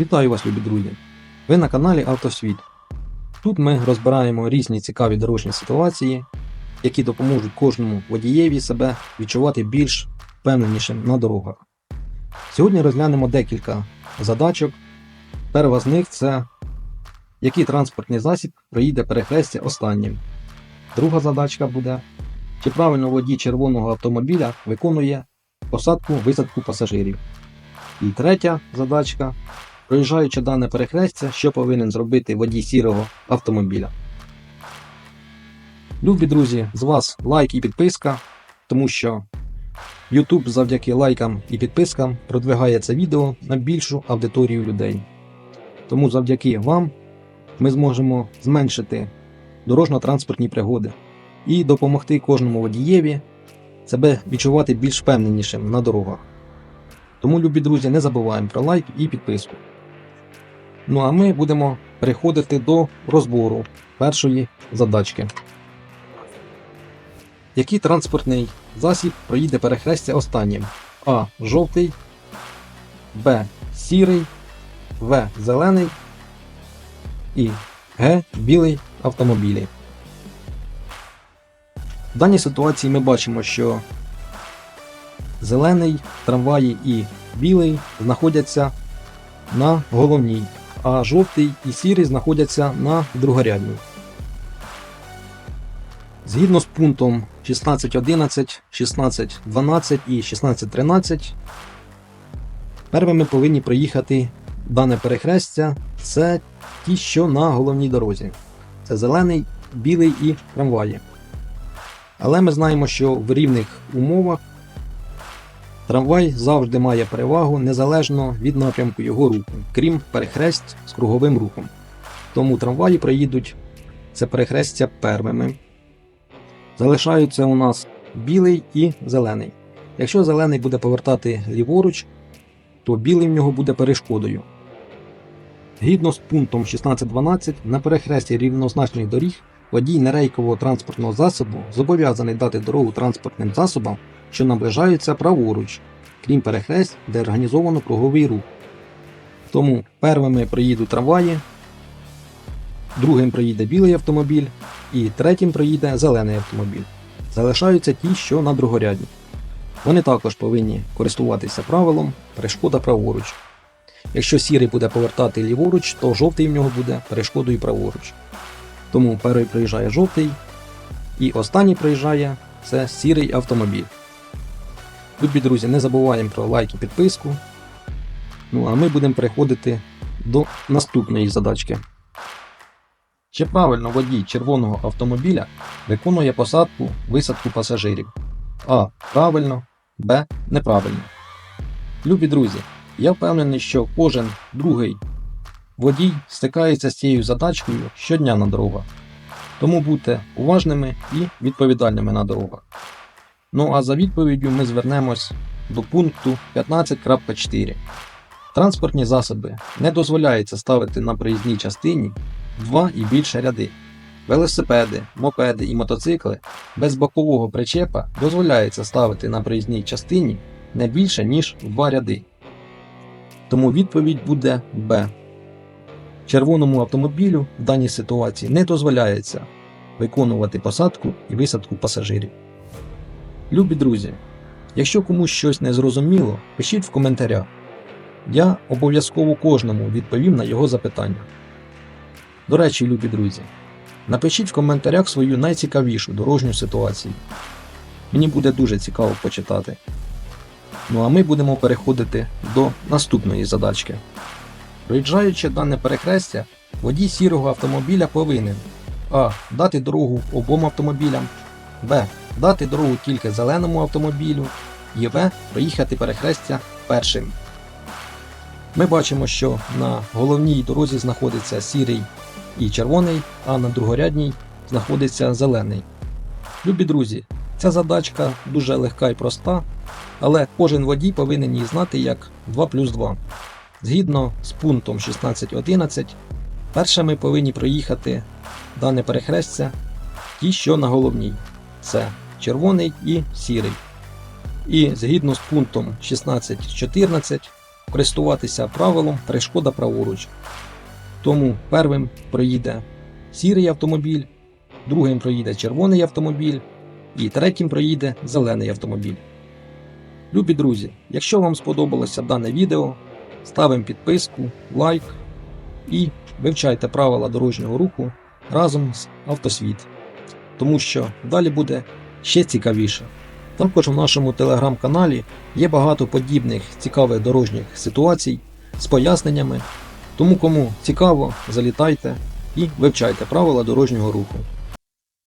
Вітаю вас, любі друзі! Ви на каналі Автосвіт. Тут ми розбираємо різні цікаві дорожні ситуації, які допоможуть кожному водієві себе відчувати більш впевненішим на дорогах. Сьогодні розглянемо декілька задачок. Перша з них це який транспортний засіб проїде перехрестя останнім. Друга задачка буде, чи правильно водій червоного автомобіля виконує посадку висадку пасажирів. І третя задачка Проїжджаючи дане перехрестя, що повинен зробити водій сірого автомобіля. Любі друзі, з вас лайк і підписка, тому що YouTube завдяки лайкам і підпискам продвигає це відео на більшу аудиторію людей. Тому завдяки вам ми зможемо зменшити дорожньо-транспортні пригоди і допомогти кожному водієві себе відчувати більш впевненішим на дорогах. Тому, любі друзі, не забуваємо про лайк і підписку. Ну а ми будемо переходити до розбору першої задачки. Який транспортний засіб проїде перехрестя останнім? А. Жовтий, Б. Сірий, В. Зелений і Г. Білий автомобілі. В даній ситуації ми бачимо, що зелений, трамваї і білий знаходяться на головній а жовтий і сірий знаходяться на другорядній. Згідно з пунктом 16.11, 16.12 і 16.13, первими повинні проїхати дане перехрестя це ті, що на головній дорозі. Це зелений, білий і трамваї. Але ми знаємо, що в рівних умовах Трамвай завжди має перевагу незалежно від напрямку його руху, крім перехресть з круговим рухом. Тому трамваї проїдуть це перехрестя первими. Залишаються у нас білий і зелений. Якщо зелений буде повертати ліворуч, то білий в нього буде перешкодою. Згідно з пунктом 16.12 на перехресті рівнозначних доріг водій нерейкового транспортного засобу зобов'язаний дати дорогу транспортним засобам що наближаються праворуч, крім перехресть, де організовано круговий рух. Тому первими проїдуть трамваї, другим проїде білий автомобіль і третім проїде зелений автомобіль. Залишаються ті, що на другорядні. Вони також повинні користуватися правилом перешкода праворуч. Якщо сірий буде повертати ліворуч, то жовтий в нього буде перешкодою праворуч. Тому перший проїжджає жовтий, і останній проїжджає це сірий автомобіль. Любі друзі, не забуваємо про лайк і підписку. Ну а ми будемо переходити до наступної задачки. Чи правильно водій червоного автомобіля виконує посадку висадку пасажирів? А. Правильно, Б. Неправильно. Любі друзі, я впевнений, що кожен другий водій стикається з цією задачкою щодня на дорогах. Тому будьте уважними і відповідальними на дорогах. Ну а за відповіддю ми звернемось до пункту 15.4. Транспортні засоби не дозволяється ставити на проїзній частині два і більше ряди. Велосипеди, мопеди і мотоцикли без бокового причепа дозволяється ставити на проїзній частині не більше, ніж два ряди. Тому відповідь буде Б. Червоному автомобілю в даній ситуації не дозволяється виконувати посадку і висадку пасажирів. Любі друзі, якщо комусь щось не зрозуміло, пишіть в коментарях. Я обов'язково кожному відповім на його запитання. До речі, любі друзі, напишіть в коментарях свою найцікавішу дорожню ситуацію. Мені буде дуже цікаво почитати. Ну а ми будемо переходити до наступної задачки. Проїжджаючи дане перехрестя, водій сірого автомобіля повинен А. Дати дорогу обом автомобілям, Б дати дорогу тільки зеленому автомобілю, і В проїхати перехрестя першим. Ми бачимо, що на головній дорозі знаходиться сірий і червоний, а на другорядній знаходиться зелений. Любі друзі, ця задачка дуже легка і проста, але кожен водій повинен її знати як 2 плюс 2. Згідно з пунктом 16.11, першими повинні проїхати дане перехрестя ті, що на головній. Це червоний і сірий. І згідно з пунктом 16.14, користуватися правилом перешкода праворуч. Тому первим проїде сірий автомобіль, другим проїде червоний автомобіль і третім проїде зелений автомобіль. Любі друзі, якщо вам сподобалося дане відео, ставимо підписку, лайк і вивчайте правила дорожнього руху разом з Автосвіт, тому що далі буде ще цікавіше. Також в нашому телеграм-каналі є багато подібних цікавих дорожніх ситуацій з поясненнями. Тому кому цікаво, залітайте і вивчайте правила дорожнього руху.